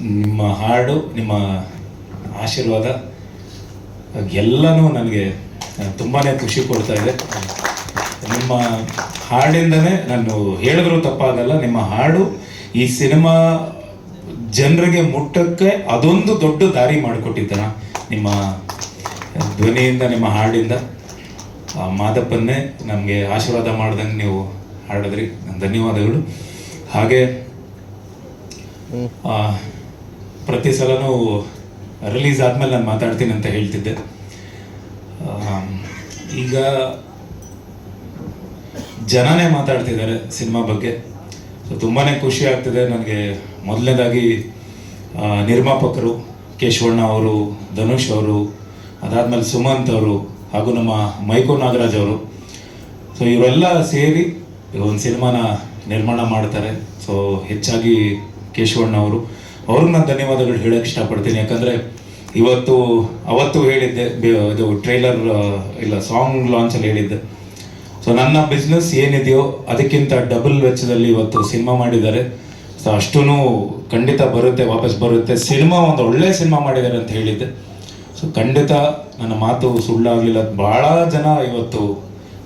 ನಿಮ್ಮ ಹಾಡು, ನಿಮ್ಮ ಆಶೀರ್ವಾದ, ಎಲ್ಲನೂ ನನಗೆ ತುಂಬಾ ಖುಷಿ ಕೊಡ್ತಾ ಇದೆ. ನಿಮ್ಮ ಹಾಡಿಂದನೇ ನಾನು ಹೇಳಿದ್ರು ತಪ್ಪಾಗಲ್ಲ, ನಿಮ್ಮ ಹಾಡು ಈ ಸಿನಿಮಾ ಜನರಿಗೆ ಮುಟ್ಟಕ್ಕೆ ಅದೊಂದು ದೊಡ್ಡ ದಾರಿ ಮಾಡಿಕೊಟ್ಟಿದ್ದಾನ ನಿಮ್ಮ ಧ್ವನಿಯಿಂದ, ನಿಮ್ಮ ಹಾಡಿಂದ. ಆ, ಮಾದಪ್ಪನ್ನೇ ನಮಗೆ ಆಶೀರ್ವಾದ ಮಾಡ್ದಂಗೆ ನೀವು ಹಾಡಿದ್ರಿ. ಧನ್ಯವಾದಗಳು. ಹಾಗೆ ಪ್ರತಿ ಸಲನೂ ರಿಲೀಸ್ ಆದಮೇಲೆ ನಾನು ಮಾತಾಡ್ತೀನಿ ಅಂತ ಹೇಳ್ತಿದ್ದೆ. ಈಗ ಜನನೇ ಮಾತಾಡ್ತಿದ್ದಾರೆ ಸಿನಿಮಾ ಬಗ್ಗೆ. ಸೊ ತುಂಬಾ ಖುಷಿ ಆಗ್ತಿದೆ. ನನಗೆ ಮೊದಲನೇದಾಗಿ ನಿರ್ಮಾಪಕರು ಕೇಶವಣ್ಣ ಅವರು, ಧನುಷ್ ಅವರು, ಅದಾದಮೇಲೆ ಸುಮಂತ್ ಅವರು ಹಾಗೂ ನಮ್ಮ ಮೈಕೋ ನಾಗರಾಜ್ ಅವರು. ಸೊ ಇವರೆಲ್ಲ ಸೇರಿ ಒಂದು ಸಿನಿಮಾನ ನಿರ್ಮಾಣ ಮಾಡ್ತಾರೆ. ಸೊ ಹೆಚ್ಚಾಗಿ ಕೇಶವಣ್ಣ ಅವರು. ಅವ್ರಿಗೆ ನಾನು ಧನ್ಯವಾದಗಳು ಹೇಳಕ್ಕೆ ಇಷ್ಟಪಡ್ತೀನಿ. ಯಾಕಂದರೆ ಇವತ್ತು, ಅವತ್ತು ಹೇಳಿದ್ದೆ ಇದು ಟ್ರೈಲರ್ ಇಲ್ಲ ಸಾಂಗ್ ಲಾಂಚಲ್ಲಿ ಹೇಳಿದ್ದೆ. ಸೊ ನನ್ನ ಬಿಸ್ನೆಸ್ ಏನಿದೆಯೋ ಅದಕ್ಕಿಂತ ಡಬಲ್ ವೆಚ್ಚದಲ್ಲಿ ಇವತ್ತು ಸಿನಿಮಾ ಮಾಡಿದ್ದಾರೆ. ಸೊ ಅಷ್ಟೂ ಖಂಡಿತ ಬರುತ್ತೆ, ವಾಪಸ್ ಬರುತ್ತೆ. ಸಿನಿಮಾ ಒಂದು ಒಳ್ಳೆ ಸಿನಿಮಾ ಮಾಡಿದ್ದಾರೆ ಅಂತ ಹೇಳಿದ್ದೆ. ಸೊ ಖಂಡಿತ ನನ್ನ ಮಾತು ಸುಳ್ಳಾಗಲಿಲ್ಲ. ಭಾಳ ಜನ ಇವತ್ತು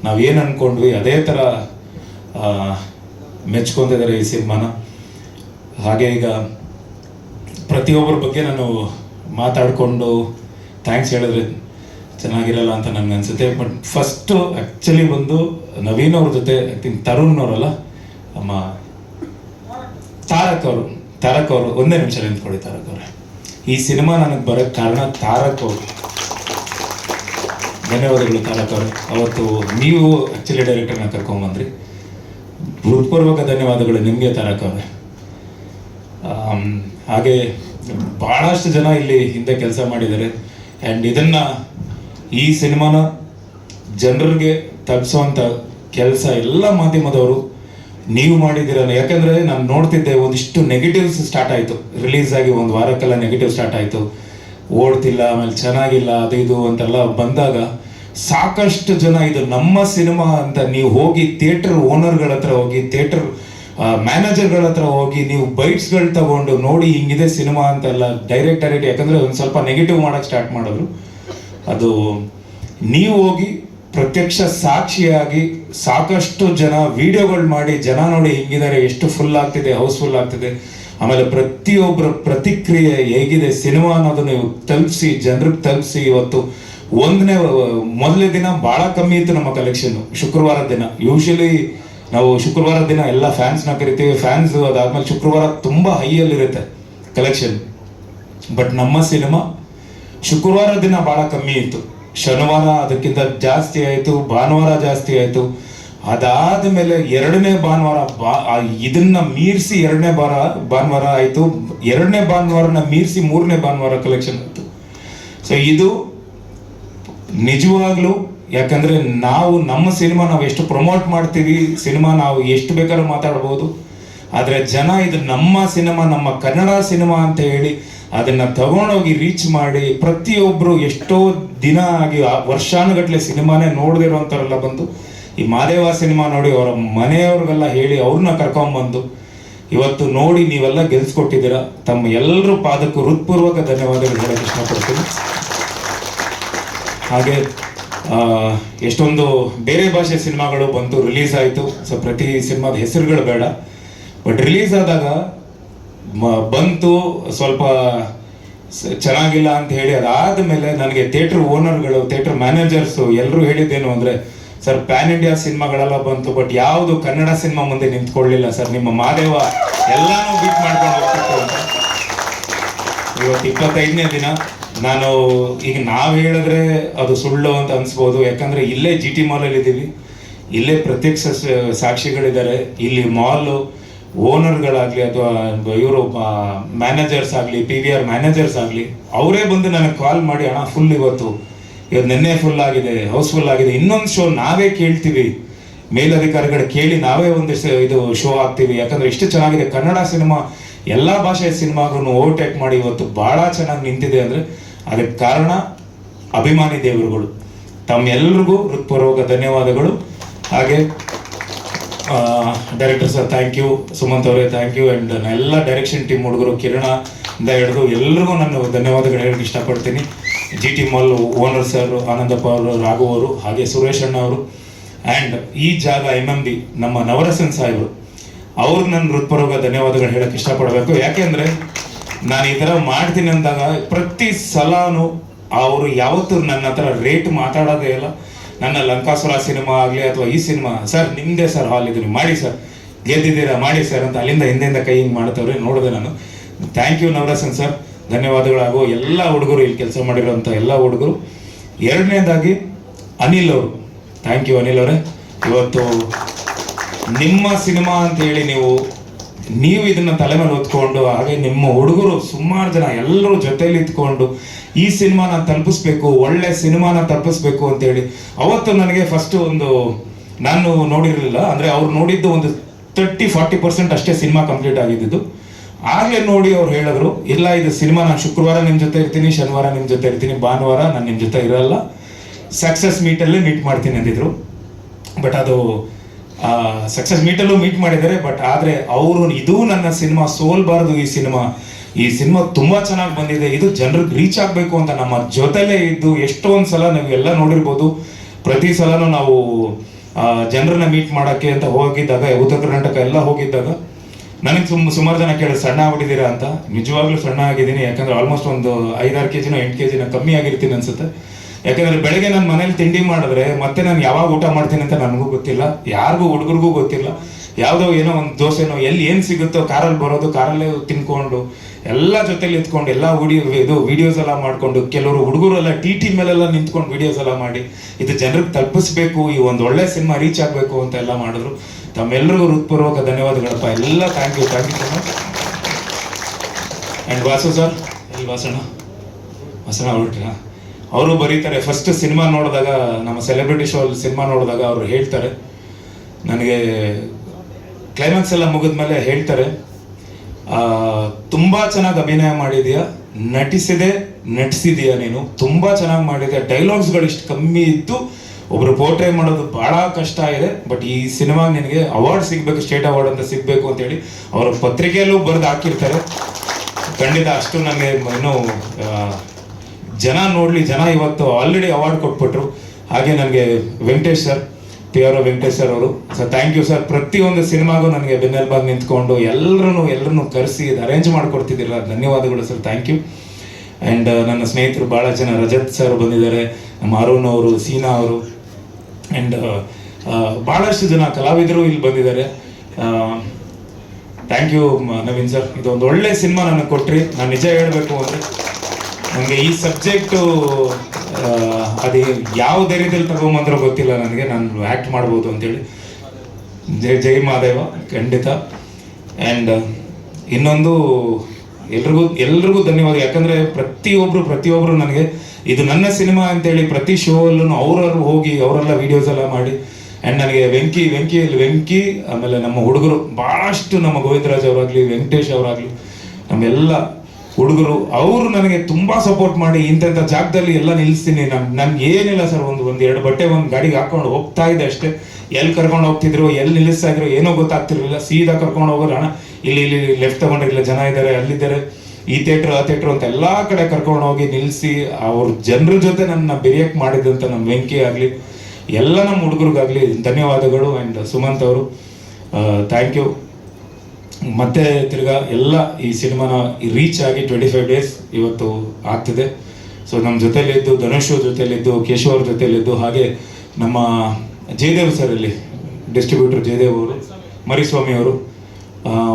ನಾವೇನು ಅಂದ್ಕೊಂಡ್ವಿ ಅದೇ ಥರ ಮೆಚ್ಕೊಂಡಿದ್ದಾರೆ ಈ ಸಿನಿಮಾನ ಹಾಗೆ ಈಗ ಪ್ರತಿಯೊಬ್ಬರ ಬಗ್ಗೆ ನಾನು ಮಾತಾಡಿಕೊಂಡು ಥ್ಯಾಂಕ್ಸ್ ಹೇಳಿದ್ರೆ ಚೆನ್ನಾಗಿರಲ್ಲ ಅಂತ ನನಗೆ ಅನಿಸುತ್ತೆ ಬಟ್ ಫಸ್ಟು ಆ್ಯಕ್ಚುಲಿ ಬಂದು ನವೀನ್ ಅವ್ರ ಜೊತೆ ಐ ತಿಂಕ್ ತರುಣ್ ಅವರಲ್ಲ, ನಮ್ಮ ತಾರಕ್ ಅವರು ತಾರಕ್ ಅವರು, ಒಂದೇ ನಿಮಿಷ ನಿಂತ್ಕೊಳ್ಳಿ ತಾರಕ್ ಅವರೇ. ಈ ಸಿನಿಮಾ ನನಗೆ ಬರೋಕ್ಕೆ ಕಾರಣ ತಾರಕ್ ಅವರು. ಧನ್ಯವಾದಗಳು ತಾರಕ್ ಅವರು. ಅವತ್ತು ನೀವು ಆ್ಯಕ್ಚುಲಿ ಡೈರೆಕ್ಟರ್ನ ಕರ್ಕೊಂಬಂದ್ರಿ ಹೃತ್ಪೂರ್ವಕ ಧನ್ಯವಾದಗಳು ನಿಮಗೆ ತಾರಕ್ ಅವರೇ. ಹಾಗೆ ಬಹಳಷ್ಟು ಜನ ಇಲ್ಲಿ ಹಿಂದೆ ಕೆಲಸ ಮಾಡಿದ್ದಾರೆ. ಆ್ಯಂಡ್ ಇದನ್ನ ಈ ಸಿನಿಮಾನ ಜನರಿಗೆ ತಲುಪಿಸುವಂಥ ಕೆಲಸ ಎಲ್ಲ ಮಾಧ್ಯಮದವರು ನೀವು ಮಾಡಿದ್ದೀರಲ್ಲ. ಯಾಕಂದ್ರೆ ನಾನು ನೋಡ್ತಿದ್ದೆ ಒಂದಿಷ್ಟು ನೆಗೆಟಿವ್ಸ್ ಸ್ಟಾರ್ಟ್ ಆಯಿತು. ರಿಲೀಸ್ ಆಗಿ ಒಂದು ವಾರಕ್ಕೆಲ್ಲ ನೆಗೆಟಿವ್ ಸ್ಟಾರ್ಟ್ ಆಯಿತು. ಓಡ್ತಿಲ್ಲ, ಆಮೇಲೆ ಚೆನ್ನಾಗಿಲ್ಲ, ಅದು ಇದು ಅಂತೆಲ್ಲ ಬಂದಾಗ ಸಾಕಷ್ಟು ಜನ ಇದು ನಮ್ಮ ಸಿನಿಮಾ ಅಂತ ನೀವು ಹೋಗಿ ಥಿಯೇಟರ್ ಓನರ್ಗಳ ಹತ್ರ ಹೋಗಿ ಥಿಯೇಟರ್ ಮ್ಯಾನೇಜರ್ಗಳ ಹತ್ರ ಹೋಗಿ ನೀವು ಬೈಟ್ಸ್ಗಳು ತಗೊಂಡು ನೋಡಿ ಹಿಂಗಿದೆ ಸಿನಿಮಾ ಅಂತೆಲ್ಲ ಡೈರೆಕ್ಟ್ ಡೈರೆಕ್ಟ್ ಯಾಕಂದ್ರೆ ಒಂದು ಸ್ವಲ್ಪ ನೆಗೆಟಿವ್ ಮಾಡಕ್ಕೆ ಸ್ಟಾರ್ಟ್ ಮಾಡಿದ್ರು. ಅದು ನೀವು ಹೋಗಿ ಪ್ರತ್ಯಕ್ಷ ಸಾಕ್ಷಿಯಾಗಿ ಸಾಕಷ್ಟು ಜನ ವಿಡಿಯೋಗಳು ಮಾಡಿ ಜನ ನೋಡಿ ಹಿಂಗಿದ್ದಾರೆ, ಎಷ್ಟು ಫುಲ್ ಆಗ್ತಿದೆ ಹೌಸ್ಫುಲ್ ಆಗ್ತಿದೆ. ಆಮೇಲೆ ಪ್ರತಿಯೊಬ್ಬರ ಪ್ರತಿಕ್ರಿಯೆ ಹೇಗಿದೆ, ಸಿನಿಮಾ ಅನ್ನೋದು ನೀವು ತಲುಪಿಸಿ, ಜನರಿಗೆ ತಲುಪಿಸಿ ಇವತ್ತು ಒಂದನೇ ಮೊದಲನೇ ದಿನ ಬಹಳ ಕಮ್ಮಿ ಇತ್ತು ನಮ್ಮ ಕಲೆಕ್ಷನ್ ಶುಕ್ರವಾರ ದಿನ. ಯೂಶಲಿ ನಾವು ಶುಕ್ರವಾರ ದಿನ ಎಲ್ಲ ಫ್ಯಾನ್ಸ್ನ ಕರಿತೀವಿ. ಫ್ಯಾನ್ಸ್ ಅದಾದ್ಮೇಲೆ ಶುಕ್ರವಾರ ತುಂಬಾ ಹೈಯಲ್ಲಿರುತ್ತೆ ಕಲೆಕ್ಷನ್ ಬಟ್ ನಮ್ಮ ಸಿನಿಮಾ ಶುಕ್ರವಾರ ದಿನ ಬಹಳ ಕಮ್ಮಿ ಇತ್ತು. ಶನಿವಾರ ಅದಕ್ಕಿಂತ ಜಾಸ್ತಿ ಆಯಿತು, ಭಾನುವಾರ ಜಾಸ್ತಿ ಆಯಿತು. ಅದಾದ ಮೇಲೆ ಎರಡನೇ ಭಾನುವಾರ ಬಾ ಇದನ್ನ ಮೀರಿಸಿ ಎರಡನೇ ಬಾರ ಭಾನುವಾರ ಆಯಿತು. ಎರಡನೇ ಭಾನುವಾರನ ಮೀರಿಸಿ ಮೂರನೇ ಭಾನುವಾರ ಕಲೆಕ್ಷನ್ ಆಯಿತು. ಸೊ ಇದು ನಿಜವಾಗ್ಲೂ ಯಾಕಂದ್ರೆ ನಾವು ನಮ್ಮ ಸಿನಿಮಾ ನಾವು ಎಷ್ಟು ಪ್ರಮೋಟ್ ಮಾಡ್ತೀವಿ, ಸಿನಿಮಾ ನಾವು ಎಷ್ಟು ಬೇಕಾದ್ರೂ ಮಾತಾಡ್ಬೋದು. ಆದರೆ ಜನ ಇದು ನಮ್ಮ ಸಿನಿಮಾ, ನಮ್ಮ ಕನ್ನಡ ಸಿನಿಮಾ ಅಂತ ಹೇಳಿ ಅದನ್ನ ತಗೊಂಡೋಗಿ ರೀಚ್ ಮಾಡಿ ಪ್ರತಿಯೊಬ್ಬರು ಎಷ್ಟೋ ದಿನ ಆಗಿ ಆ ವರ್ಷಾನುಗಟ್ಲೆ ಸಿನಿಮಾನೇ ನೋಡದಿರೋಂಥವ್ರೆಲ್ಲ ಬಂದು ಈ ಮಾದೇವ ಸಿನಿಮಾ ನೋಡಿ ಅವರ ಮನೆಯವ್ರಿಗೆಲ್ಲ ಹೇಳಿ ಅವ್ರನ್ನ ಕರ್ಕೊಂಬಂದು ಇವತ್ತು ನೋಡಿ ನೀವೆಲ್ಲ ಗೆಲ್ಸ್ಕೊಟ್ಟಿದ್ದೀರಾ. ತಮ್ಮ ಎಲ್ಲರೂ ಪಾದಕ್ಕೂ ಹೃತ್ಪೂರ್ವಕ ಧನ್ಯವಾದಗಳು ಹೇಳಕ್ಕೆ ಇಷ್ಟಪಡ್ತೀನಿ. ಹಾಗೆ ಎಷ್ಟೊಂದು ಬೇರೆ ಭಾಷೆ ಸಿನಿಮಾಗಳು ಬಂತು ರಿಲೀಸ್ ಆಯಿತು. ಸೊ ಪ್ರತಿ ಸಿನಿಮಾದ ಹೆಸರುಗಳು ಬೇಡ. ಬಟ್ ರಿಲೀಸ್ ಆದಾಗ ಬಂತು, ಸ್ವಲ್ಪ ಚೆನ್ನಾಗಿಲ್ಲ ಅಂತ ಹೇಳಿ ಅದಾದ ಮೇಲೆ ನನಗೆ ಥಿಯೇಟರ್ ಓನರ್ಗಳು ಥಿಯೇಟರ್ ಮ್ಯಾನೇಜರ್ಸು ಎಲ್ಲರೂ ಹೇಳಿದ್ದೇನು ಅಂದರೆ ಸರ್ ಪ್ಯಾನ್ ಇಂಡಿಯಾ ಸಿನಿಮಾಗಳೆಲ್ಲ ಬಂತು ಬಟ್ ಯಾವುದು ಕನ್ನಡ ಸಿನಿಮಾ ಮುಂದೆ ನಿಂತ್ಕೊಳ್ಳಿಲ್ಲ ಸರ್ ನಿಮ್ಮ ಮಾದೇವ ಎಲ್ಲಾನು ಬೀಟ್ ಮಾಡ್ಕೊಂಡು ಹೋಗ್ತಿತ್ತು ಇವತ್ತು ಇಪ್ಪತ್ತೈದನೇ ದಿನ. ನಾನು ಈಗ ನಾವು ಹೇಳಿದ್ರೆ ಅದು ಸುಳ್ಳು ಅಂತ ಅನ್ಸ್ಬೋದು. ಯಾಕಂದ್ರೆ ಇಲ್ಲೇ ಜಿ ಟಿ ಮಾಲಲ್ಲಿ ಇದ್ದೀವಿ ಇಲ್ಲೇ ಪ್ರತ್ಯಕ್ಷ ಸಾಕ್ಷಿಗಳಿದ್ದಾರೆ ಇಲ್ಲಿ ಮಾಲ್ ಓನರ್ಗಳಾಗಲಿ ಅಥವಾ ಇವರು ಮ್ಯಾನೇಜರ್ಸ್ ಆಗಲಿ ಪಿ ವಿ ಆರ್ ಮ್ಯಾನೇಜರ್ಸ್ ಆಗಲಿ, ಅವರೇ ಬಂದು ನನಗೆ ಕಾಲ್ ಮಾಡಿ ಹಣ ಫುಲ್ ಇವತ್ತು. ಇವತ್ತು ನಿನ್ನೆ ಫುಲ್ ಆಗಿದೆ ಹೌಸ್ಫುಲ್ ಆಗಿದೆ. ಇನ್ನೊಂದು ಶೋ ನಾವೇ ಕೇಳ್ತೀವಿ. ಮೇಲಧಿಕಾರಿಗಳು ಕೇಳಿ ನಾವೇ ಒಂದು ಇದು ಶೋ ಆಗ್ತೀವಿ ಯಾಕಂದ್ರೆ ಎಷ್ಟು ಚೆನ್ನಾಗಿದೆ. ಕನ್ನಡ ಸಿನಿಮಾ ಎಲ್ಲಾ ಭಾಷೆಯ ಸಿನಿಮಾಗಳನ್ನು ಓವರ್ಟೇಕ್ ಮಾಡಿ ಇವತ್ತು ಬಹಳ ಚೆನ್ನಾಗಿ ನಿಂತಿದೆ ಅಂದ್ರೆ ಅದಕ್ಕೆ ಕಾರಣ ಅಭಿಮಾನಿ ದೇವರುಗಳು. ತಮ್ಮೆಲ್ಲರಿಗೂ ಹೃತ್ಪೂರ್ವಕ ಧನ್ಯವಾದಗಳು. ಹಾಗೆ director sir thank you Sumanth ಅವರೇ ಥ್ಯಾಂಕ್ ಯು ಆ್ಯಂಡ್ ಎಲ್ಲ ಡೈರೆಕ್ಷನ್ ಟೀಮ್ ಹುಡುಗರು, ಕಿರಣ ಇಂದ ಹಿಡಿದು ಎಲ್ರಿಗೂ ನಾನು ಧನ್ಯವಾದಗಳು ಹೇಳಕ್ಕೆ ಇಷ್ಟಪಡ್ತೀನಿ. G T mall owner sir Anandappa ಅವರು, ರಾಘು ಅವರು, ಹಾಗೆ ಸುರೇಶ್ ಅಣ್ಣ ಅವರು ಆ್ಯಂಡ್ ಈ ಜಾಗ ಎಂ ಎಂ ಬಿ ನಮ್ಮ ನವರಸನ್ ಸಾಹೇಬರು. ಅವ್ರಿಗೆ ನನ್ನ ಹೃತ್ಪೂರ್ವಕ ಧನ್ಯವಾದಗಳು ಹೇಳಕ್ಕೆ ಇಷ್ಟಪಡಬೇಕು. ಯಾಕೆಂದರೆ ನಾನು ಈ ಥರ ಮಾಡ್ತೀನಿ ಅಂದಾಗ ಪ್ರತಿ ಸಲನೂ ಅವರು ಯಾವತ್ತೂ ನನ್ನ ಹತ್ರ ರೇಟ್ ಮಾತಾಡೋದೇ ಇಲ್ಲ. ನನ್ನ ಲಂಕಾಸುರ ಸಿನಿಮಾ ಆಗಲಿ ಅಥವಾ ಈ ಸಿನಿಮಾ, ಸರ್ ನಿಮ್ಮದೇ ಸರ್ ಹಾಲ್ ಇದು ಮಾಡಿ ಸರ್. ಗೆದ್ದಿದ್ದೀರಾ, ಮಾಡಿ ಸರ್ ಅಂತ ಅಲ್ಲಿಂದ ಹಿಂದೆಯಿಂದ ಕೈ ಹಿಂಗೆ ಮಾಡ್ತವ್ರೆ, ನೋಡಿದೆ ನಾನು. Thank you Navarasan sir. ಧನ್ಯವಾದಗಳು ಹಾಗೂ ಎಲ್ಲ ಹುಡುಗರು ಇಲ್ಲಿ ಕೆಲಸ ಮಾಡಿರೋಂಥ ಎಲ್ಲ ಹುಡುಗರು. ಎರಡನೇದಾಗಿ ಅನಿಲ್ ಅವರು. ಥ್ಯಾಂಕ್ ಯು ಅನಿಲ್ ಅವರೇ. ಇವತ್ತು ನಿಮ್ಮ ಸಿನಿಮಾ ಅಂತ ಹೇಳಿ ನೀವು ನೀವು ಇದನ್ನ ತಲೆ ಮೇಲೆ ಹೊತ್ಕೊಂಡು, ಹಾಗೆ ನಿಮ್ಮ ಹುಡುಗರು ಸುಮಾರು ಜನ ಎಲ್ಲರೂ ಜೊತೆಲಿ ಇದ್ಕೊಂಡು ಈ ಸಿನಿಮಾನ ತಲುಪಿಸ್ಬೇಕು, ಒಳ್ಳೆ ಸಿನಿಮಾನ ತಲುಪಿಸ್ಬೇಕು ಅಂತೇಳಿ ಅವತ್ತು ನನಗೆ ಫಸ್ಟ್ ಒಂದು ನಾನು ನೋಡಿರಲಿಲ್ಲ, ಅಂದ್ರೆ ಅವ್ರು ನೋಡಿದ್ದು ಒಂದು ತರ್ಟಿ ಫಾರ್ಟಿ ಪರ್ಸೆಂಟ್ ಅಷ್ಟೇ ಸಿನಿಮಾ ಕಂಪ್ಲೀಟ್ ಆಗಿದ್ದು ಆಗ್ಲೇ ನೋಡಿ ಅವ್ರು ಹೇಳಿದ್ರು, ಇಲ್ಲ ಇದು ಸಿನಿಮಾ ನಾನು ಶುಕ್ರವಾರ ನಿಮ್ಮ ಜೊತೆ ಇರ್ತೀನಿ, ಶನಿವಾರ ನಿಮ್ಮ ಜೊತೆ ಇರ್ತೀನಿ, ಭಾನುವಾರ ನಾನು ನಿಮ್ಮ ಜೊತೆ ಇರಲ್ಲ ಸಕ್ಸಸ್ ಮೀಟಲ್ಲೇ ಮೀಟ್ ಮಾಡ್ತೀನಿ ಅಂದಿದ್ರು. ಬಟ್ ಅದು ಸಕ್ಸಸ್ ಮೀಟಲ್ಲೂ ಮೀಟ್ ಮಾಡಿದ್ದಾರೆ ಬಟ್ ಆದರೆ ಅವರು, ಇದು ನನ್ನ ಸಿನಿಮಾ ಸೋಲ್ಬಾರದು ಈ ಸಿನಿಮಾ ಈ ಸಿನಿಮಾ ತುಂಬಾ ಚೆನ್ನಾಗಿ ಬಂದಿದೆ. ಇದು ಜನರಿಗೆ ರೀಚ್ ಆಗಬೇಕು ಅಂತ ನಮ್ಮ ಜೊತೆಲೇ ಇದ್ದು ಎಷ್ಟೊಂದು ಸಲ ನೀವು ಎಲ್ಲ ನೋಡಿರ್ಬೋದು. ಪ್ರತಿ ಸಲನೂ ನಾವು ಜನರನ್ನ ಮೀಟ್ ಮಾಡೋಕ್ಕೆ ಅಂತ ಹೋಗಿದ್ದಾಗ ಉತ್ತರ ಕರ್ನಾಟಕ ಎಲ್ಲ ಹೋಗಿದ್ದಾಗ, ನನಗೆ ಸುಮ್, ಸುಮಾರು ಜನ ಕೇಳಿ ಸಣ್ಣ ಆಗ್ಬಿಟ್ಟಿದ್ದೀರಾ? ಅಂತ. ನಿಜವಾಗ್ಲೂ ಸಣ್ಣ ಆಗಿದ್ದೀನಿ, ಯಾಕಂದ್ರೆ ಆಲ್ಮೋಸ್ಟ್ ಒಂದು ಐದಾರು ಕೆ ಜಿನೋ ಎಂಟು ಕೆ ಜಿನ ಕಮ್ಮಿ ಆಗಿರ್ತೀನಿ ಅನ್ಸುತ್ತೆ. ಯಾಕಂದ್ರೆ ಬೆಳಗ್ಗೆ ನಾನು ಮನೇಲಿ ತಿಂಡಿ ಮಾಡಿದ್ರೆ ಮತ್ತೆ ನಾನು ಯಾವಾಗ ಊಟ ಮಾಡ್ತೀನಿ ಅಂತ ನನಗೂ ಗೊತ್ತಿಲ್ಲ, ಯಾರಿಗೂ ಹುಡುಗರಿಗೂ ಗೊತ್ತಿಲ್ಲ. ಯಾವುದೋ ಏನೋ ಒಂದು ದೋಸೆನೋ, ಎಲ್ಲಿ ಏನು ಸಿಗುತ್ತೋ, ಕಾರಲ್ಲಿ ಬರೋದು, ಕಾರಲ್ಲೇ ತಿನ್ಕೊಂಡು, ಎಲ್ಲ ಜೊತೆಲಿ ಇತ್ಕೊಂಡು ಎಲ್ಲ ವಿಡಿಯೋ ಇದು ವಿಡಿಯೋಸ್ ಎಲ್ಲ ಮಾಡ್ಕೊಂಡು, ಕೆಲವರು ಹುಡುಗರೆಲ್ಲ ಟಿ ಟಿ ಮೇಲೆಲ್ಲ ನಿಂತ್ಕೊಂಡು ವಿಡಿಯೋಸ್ ಎಲ್ಲ ಮಾಡಿ, ಇದು ಜನರಿಗೆ ತಲುಪಿಸ್ಬೇಕು, ಈ ಒಂದು ಒಳ್ಳೆ ಸಿನಿಮಾ ರೀಚ್ ಆಗಬೇಕು ಅಂತ ಎಲ್ಲ ಮಾಡಿದ್ರು. ತಮ್ಮೆಲ್ಲರಿಗೂ ಹೃತ್ಪೂರ್ವಕ ಧನ್ಯವಾದಗಳಪ್ಪ. ಎಲ್ಲ thank you thank you so and Vasu sir ಎಲ್ಲಿ ವಾಸಣ್ಣ? ವಾಸಣ್ಣ ಹೊರಟ್ರಾ ಅವರು ಬರೀತಾರೆ. ಫಸ್ಟ್ ಸಿನಿಮಾ ನೋಡಿದಾಗ, ನಮ್ಮ ಸೆಲೆಬ್ರಿಟಿ ಶೋ ಅಲ್ಲಿ ಸಿನಿಮಾ ನೋಡಿದಾಗ ಅವರು ಹೇಳ್ತಾರೆ. ನನಗೆ ಕ್ಲೈಮ್ಯಾಕ್ಸ್ ಎಲ್ಲ ಮುಗಿದ್ಮೇಲೆ ಹೇಳ್ತಾರೆ. ತುಂಬ ಚೆನ್ನಾಗಿ ಅಭಿನಯ ಮಾಡಿದೀಯ? ನಟಿಸಿದೆ, ನಟಿಸಿದೀಯ ನೀನು? ತುಂಬಾ ಚೆನ್ನಾಗಿ ಮಾಡಿದೆ. ಡೈಲಾಗ್ಸ್ಗಳು ಇಷ್ಟು ಕಮ್ಮಿ ಇತ್ತು. ಒಬ್ರು ಪೋರ್ಟ್ರೇ ಮಾಡೋದು ಬಹಳ ಕಷ್ಟ ಇದೆ. ಬಟ್ ಈ ಸಿನಿಮಾ ನಿನಗೆ ಅವಾರ್ಡ್ ಸಿಗಬೇಕು ಸ್ಟೇಟ್ ಅವಾರ್ಡ್ ಅಂತ ಸಿಗಬೇಕು ಅಂತೇಳಿ ಅವರ ಪತ್ರಿಕೆಯಲ್ಲೂ ಬರೆದು ಹಾಕಿರ್ತಾರೆ. ಖಂಡಿತ ಅಷ್ಟು ನನಗೆ ಇನ್ನೂ ಜನ ನೋಡಲಿ, ಜನ ಇವತ್ತು ಆಲ್ರೆಡಿ ಅವಾರ್ಡ್ ಕೊಟ್ಬಿಟ್ರು. ಹಾಗೆ ನನಗೆ Venkatesh sir P R Venkatesh sir ಅವರು. ಸರ್ ಥ್ಯಾಂಕ್ ಯು ಸರ್ ಪ್ರತಿಯೊಂದು ಸಿನಿಮಾಗೂ ನನಗೆ ಬೆನ್ನೆಲುಬಾಗಿ ನಿಂತ್ಕೊಂಡು ಎಲ್ಲರೂ ಎಲ್ಲರನ್ನೂ ಕರೆಸಿ ಅರೇಂಜ್ ಮಾಡ್ಕೊಡ್ತಿದ್ದಿಲ್ಲ ಧನ್ಯವಾದಗಳು ಸರ್ ಥ್ಯಾಂಕ್ ಯು ಆ್ಯಂಡ್ ನನ್ನ ಸ್ನೇಹಿತರು ಭಾಳ ಜನ, ರಜತ್ ಸರ್ ಬಂದಿದ್ದಾರೆ, ನಮ್ಮ ಅರುಣ್ ಅವರು, ಸೀನಾ ಅವರು. ಆ್ಯಂಡ್ ಭಾಳಷ್ಟು ಜನ ಕಲಾವಿದರು ಇಲ್ಲಿ ಬಂದಿದ್ದಾರೆ. ಥ್ಯಾಂಕ್ ಯು ನವೀನ್ ಸರ್ ಇದೊಂದು ಒಳ್ಳೆ ಸಿನಿಮಾ ನನಗೆ ಕೊಟ್ರಿ. ನಾನು ನಿಜ ಹೇಳಬೇಕು ಅಂದರೆ ನನಗೆ ಈ ಸಬ್ಜೆಕ್ಟು ಅದೇ ಯಾವ ಧೈರ್ಯದಲ್ಲಿ ತಗೊಂಬಂದ್ರೂ ಗೊತ್ತಿಲ್ಲ ನನಗೆ. ನಾನು ಆ್ಯಕ್ಟ್ ಮಾಡ್ಬೋದು ಅಂತೇಳಿ. ಜೈ ಜೈ ಮಹಾದೇವ, ಖಂಡಿತ. ಆ್ಯಂಡ್ ಇನ್ನೊಂದು, ಎಲ್ರಿಗೂ ಎಲ್ರಿಗೂ ಧನ್ಯವಾದ. ಯಾಕಂದರೆ ಪ್ರತಿಯೊಬ್ಬರು ಪ್ರತಿಯೊಬ್ಬರು ನನಗೆ, ಇದು ನನ್ನ ಸಿನಿಮಾ ಅಂತೇಳಿ ಪ್ರತಿ ಶೋ ಅಲ್ಲೂ ಅವ್ರವ್ರು ಹೋಗಿ ಅವರೆಲ್ಲ ವಿಡಿಯೋಸ್ ಎಲ್ಲ ಮಾಡಿ. ಆ್ಯಂಡ್ ನನಗೆ ವೆಂಕಿ ವೆಂಕಿ ವೆಂಕಿ, ಆಮೇಲೆ ನಮ್ಮ ಹುಡುಗರು ಭಾಳಷ್ಟು ನಮ್ಮ ಗೋವಿಂದರಾಜ್ ಅವರಾಗಲಿ, ವೆಂಕಟೇಶ್ ಅವರಾಗಲಿ, ನಮ್ಮೆಲ್ಲ ಹುಡುಗರು, ಅವರು ನನಗೆ ತುಂಬಾ ಸಪೋರ್ಟ್ ಮಾಡಿ ಇಂಥ ಜಾಗದಲ್ಲಿ ಎಲ್ಲ ನಿಲ್ಲಿಸ್ತೀನಿ. ನನ್ ನನ್ಗೆ ಏನಿಲ್ಲ ಸರ್, ಒಂದು ಒಂದು ಎರಡು ಬಟ್ಟೆ ಒಂದು ಗಾಡಿಗೆ ಹಾಕೊಂಡು ಹೋಗ್ತಾ ಇದೆ ಅಷ್ಟೇ. ಎಲ್ಲಿ ಕರ್ಕೊಂಡು ಹೋಗ್ತಿದ್ರು ಎಲ್ಲಿ ನಿಲ್ಲಿಸ್ತಾ ಇದ್ರು, ಏನೋ ಗೊತ್ತಾಗ್ತಿರ್ಲಿಲ್ಲ. ಸೀದಾ ಕರ್ಕೊಂಡು ಹೋಗೋರು ಅಣ್ಣ ಇಲ್ಲಿ ಇಲ್ಲಿ ಲೆಫ್ಟ್ ತಗೊಂಡಿರಲಿಲ್ಲ ಜನ ಇದ್ದಾರೆ ಅಲ್ಲಿದ್ದಾರೆ. ಈ ಥಿಯೇಟ್ರ್ ಆ ಥಿಯೇಟ್ರ್ ಅಂತ ಎಲ್ಲಾ ಕಡೆ ಕರ್ಕೊಂಡು ಹೋಗಿ ನಿಲ್ಲಿಸಿ, ಅವ್ರ ಜನರ ಜೊತೆ ನನ್ನ ಬೆರಿಯಕ್ ಮಾಡಿದಂತ ನಮ್ಮ ವೆಂಕಿ ಆಗಲಿ, ಎಲ್ಲ ನಮ್ಮ ಹುಡುಗರಿಗಾಗಲಿ ಧನ್ಯವಾದಗಳು. ಆ್ಯಂಡ್ ಸುಮಂತ್ ಅವರು ಥ್ಯಾಂಕ್ ಯು ಮತ್ತೆ ತಿರ್ಗಾ ಎಲ್ಲ ಈ ಸಿನಿಮಾನ ರೀಚ್ ಆಗಿ ಟ್ವೆಂಟಿ ಫೈವ್ ಡೇಸ್ ಇವತ್ತು ಆಗ್ತಿದೆ. ಸೊ ನಮ್ಮ ಜೊತೆಯಲ್ಲಿದ್ದು ಧನುಷ್ ಜೊತೆಯಲ್ಲಿದ್ದು ಕೇಶವ್ ಅವ್ರ ಜೊತೆಲಿದ್ದು, ಹಾಗೆ ನಮ್ಮ ಜಯದೇವ್ ಸರ್ ಇಲ್ಲಿ ಡಿಸ್ಟ್ರಿಬ್ಯೂಟರ್ ಜಯದೇವ್ ಅವರು, ಮರಿಸ್ವಾಮಿ ಅವರು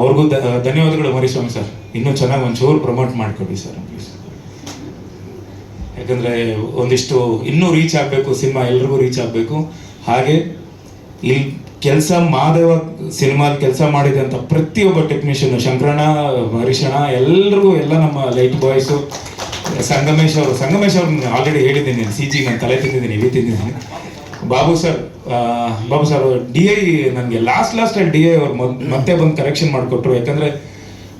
ಅವ್ರಿಗೂ ಧನ್ಯವಾದಗಳು ಮರಿಸ್ವಾಮಿ ಸರ್ ಇನ್ನೂ ಚೆನ್ನಾಗಿ ಒಂಚೂರು ಪ್ರಮೋಟ್ ಮಾಡಿಕೊಡಿ ಸರ್ ಪ್ಲೀಸ್ ಯಾಕಂದ್ರೆ ಒಂದಿಷ್ಟು ಇನ್ನೂ ರೀಚ್ ಆಗಬೇಕು, ಸಿನಿಮಾ ಎಲ್ರಿಗೂ ರೀಚ್ ಆಗಬೇಕು. ಹಾಗೆ ಇಲ್ಲಿ ಕೆಲಸ ಮಾಧವ ಸಿನಿಮಾಲ್ ಕೆಲಸ ಮಾಡಿದಂಥ ಪ್ರತಿಯೊಬ್ಬ ಟೆಕ್ನಿಷಿಯನ್ ಶಂಕರಣ ಹರಿಶಣ ಎಲ್ರಿಗೂ ಎಲ್ಲ ನಮ್ಮ ಲೈಟ್ ಬಾಯ್ಸು ಸಂಗಮೇಶ್ ಅವರು, ಸಂಗಮೇಶ್ ಅವ್ರನ್ನ ಆಲ್ರೆಡಿ ಹೇಳಿದ್ದೀನಿ ಸಿ ಜಿ ನಾನು ತಲೆ ತಿಂದಿದ್ದೀನಿ ಇಲ್ಲಿ ತಿಂದಿದ್ದೀನಿ. Babu sir Babu sir D I ನನಗೆ ಲಾಸ್ಟ್ ಲಾಸ್ಟಲ್ಲಿ ಡಿ ಐ ಅವ್ರು ಮತ್ತೆ ಬಂದು ಕರೆಕ್ಷನ್ ಮಾಡಿಕೊಟ್ರು. ಯಾಕಂದ್ರೆ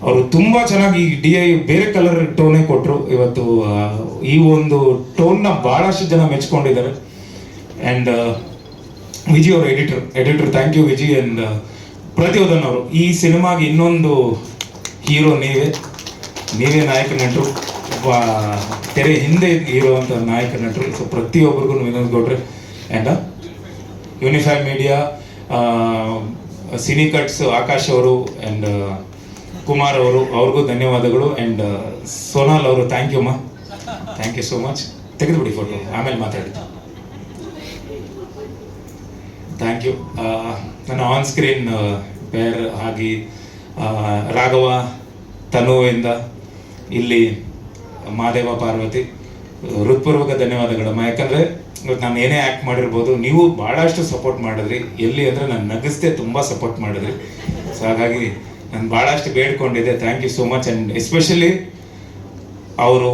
ಅವರು ತುಂಬ ಚೆನ್ನಾಗಿ ಡಿ ಐ ಬೇರೆ ಕಲರ್ ಟೋನೇ ಕೊಟ್ಟರು ಇವತ್ತು ಈ ಒಂದು ಟೋನ್ನ ಬಹಳಷ್ಟು ಜನ ಮೆಚ್ಕೊಂಡಿದ್ದಾರೆ. ಆ್ಯಂಡ್ ವಿಜಿ ಅವರು editor editor thank you Viji and Prathiyodhan ಅವರು. ಈ ಸಿನಿಮಾಗೆ ಇನ್ನೊಂದು ಹೀರೋ ನೀವೇ. ನೀವೇ ನಾಯಕ ನಟರು. ತೆರೆ ಹಿಂದೆ ಇರುವಂಥ ನಾಯಕ ನಟರು. ಸೊ ಪ್ರತಿಯೊಬ್ಬರಿಗೂ ವಿನೋದ್ ಗೌಡ್ರೆ. And unify media cine cuts Akash ಅವರು ಆ್ಯಂಡ್ ಕುಮಾರ್ ಅವರು, ಅವ್ರಿಗೂ ಧನ್ಯವಾದಗಳು. ಆ್ಯಂಡ್ ಸೋನಾಲ್ ಅವರು thank you ma'am thank you so much ತೆಗೆದುಬಿಡಿ photo ಆಮೇಲೆ ಮಾತಾಡಿ ಥ್ಯಾಂಕ್ ಯು ನನ್ನ ಆನ್ ಸ್ಕ್ರೀನ್ ಪೇರ್ ಆಗಿ ಆ, ರಾಘವ ತನುವಿಂದ ಇಲ್ಲಿ ಮಹಾದೇವ ಪಾರ್ವತಿ ಹೃತ್ಪೂರ್ವಕ ಧನ್ಯವಾದಗಳಮ್ಮ ಯಾಕಂದರೆ ಇವತ್ತು ನಾನು ಏನೇ ಆ್ಯಕ್ಟ್ ಮಾಡಿರ್ಬೋದು ನೀವು ಭಾಳಷ್ಟು ಸಪೋರ್ಟ್ ಮಾಡಿದ್ರಿ. ಎಲ್ಲಿ ಅಂದರೆ ನಾನು ನಗಿಸ್ದೆ ತುಂಬ ಸಪೋರ್ಟ್ ಮಾಡಿದ್ರಿ. ಸೊ ಹಾಗಾಗಿ ನಾನು ಭಾಳಷ್ಟು ಬೇಡ್ಕೊಂಡಿದ್ದೆ. Thank you so much and especially ಅವರು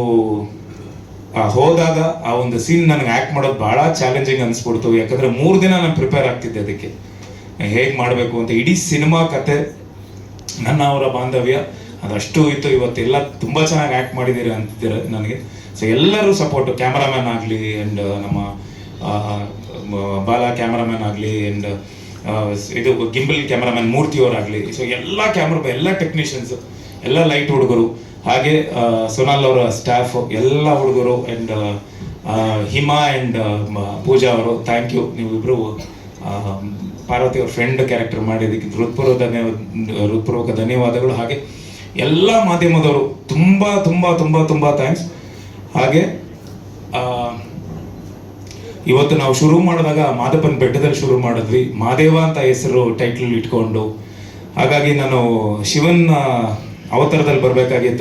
ಹೋದಾಗ ಆ ಒಂದು ಸೀನ್ ನನಗೆ ಆ್ಯಕ್ಟ್ ಮಾಡೋದು ಭಾಳ ಚಾಲೆಂಜಿಂಗ್ ಅನಿಸ್ಬಿಡ್ತು. ಯಾಕಂದ್ರೆ ಮೂರು ದಿನ ನಾನು ಪ್ರಿಪೇರ್ ಆಗ್ತಿದ್ದೆ ಅದಕ್ಕೆ. ಹೇಗೆ ಮಾಡಬೇಕು ಅಂತ ಇಡೀ ಸಿನಿಮಾ ಕತೆ, ನನ್ನ ಅವರ ಬಾಂಧವ್ಯ, ಅದಷ್ಟು ಇತ್ತು. ಇವತ್ತೆಲ್ಲ ತುಂಬ ಚೆನ್ನಾಗಿ ಆ್ಯಕ್ಟ್ ಮಾಡಿದ್ದೀರಿ ಅಂತಿದ್ದೀರ ನನಗೆ. ಸೊ ಎಲ್ಲರೂ ಸಪೋರ್ಟು ಕ್ಯಾಮ್ರಾಮ್ಯಾನ್ ಆಗಲಿ ಆ್ಯಂಡ್ ನಮ್ಮ ಬಾಲ ಕ್ಯಾಮ್ರಾಮ್ಯಾನ್ ಆಗಲಿ ಆ್ಯಂಡ್ ಇದು ಗಿಂಬಲ್ ಕ್ಯಾಮ್ರಾಮ್ಯಾನ್ ಮೂರ್ತಿಯವರಾಗಲಿ ಸೊ ಎಲ್ಲ ಕ್ಯಾಮ್ರಾ ಎಲ್ಲ ಟೆಕ್ನಿಷಿಯನ್ಸ್ ಎಲ್ಲ ಲೈಟ್ ಹುಡುಗರು ಹಾಗೆ ಸೊನಾಲ್ ಅವರ ಸ್ಟಾಫ್ ಎಲ್ಲ ಹುಡುಗರು ಆ್ಯಂಡ್ ಹಿಮಾ ಆ್ಯಂಡ್ ಪೂಜಾ ಅವರು ಥ್ಯಾಂಕ್ ಯು ನೀವಿಬ್ಬರು ಪಾರ್ವತಿ ಅವ್ರ ಫ್ರೆಂಡ್ ಕ್ಯಾರೆಕ್ಟರ್ ಮಾಡಿದ್ದಕ್ಕೆ ಹೃತ್ಪೂರ್ವ ಧನ್ಯವಾದ ಹೃತ್ಪೂರ್ವಕ ಧನ್ಯವಾದಗಳು. ಹಾಗೆ, ಎಲ್ಲ ಮಾಧ್ಯಮದವರು ತುಂಬ ತುಂಬ ತುಂಬ ತುಂಬ ಥ್ಯಾಂಕ್ಸ್ ಹಾಗೆ ಇವತ್ತು ನಾವು ಶುರು ಮಾಡಿದಾಗ ಮಾದಪ್ಪನ ಬೆಟ್ಟದಲ್ಲಿ ಶುರು ಮಾಡಿದ್ವಿ. ಮಾದೇವ ಅಂತ ಹೆಸರು ಟೈಟ್ಲ್ ಇಟ್ಕೊಂಡು. ಹಾಗಾಗಿ ನಾನು ಶಿವನ್ ಅವತಾರದಲ್ಲಿ ಬರಬೇಕಾಗಿತ್ತು.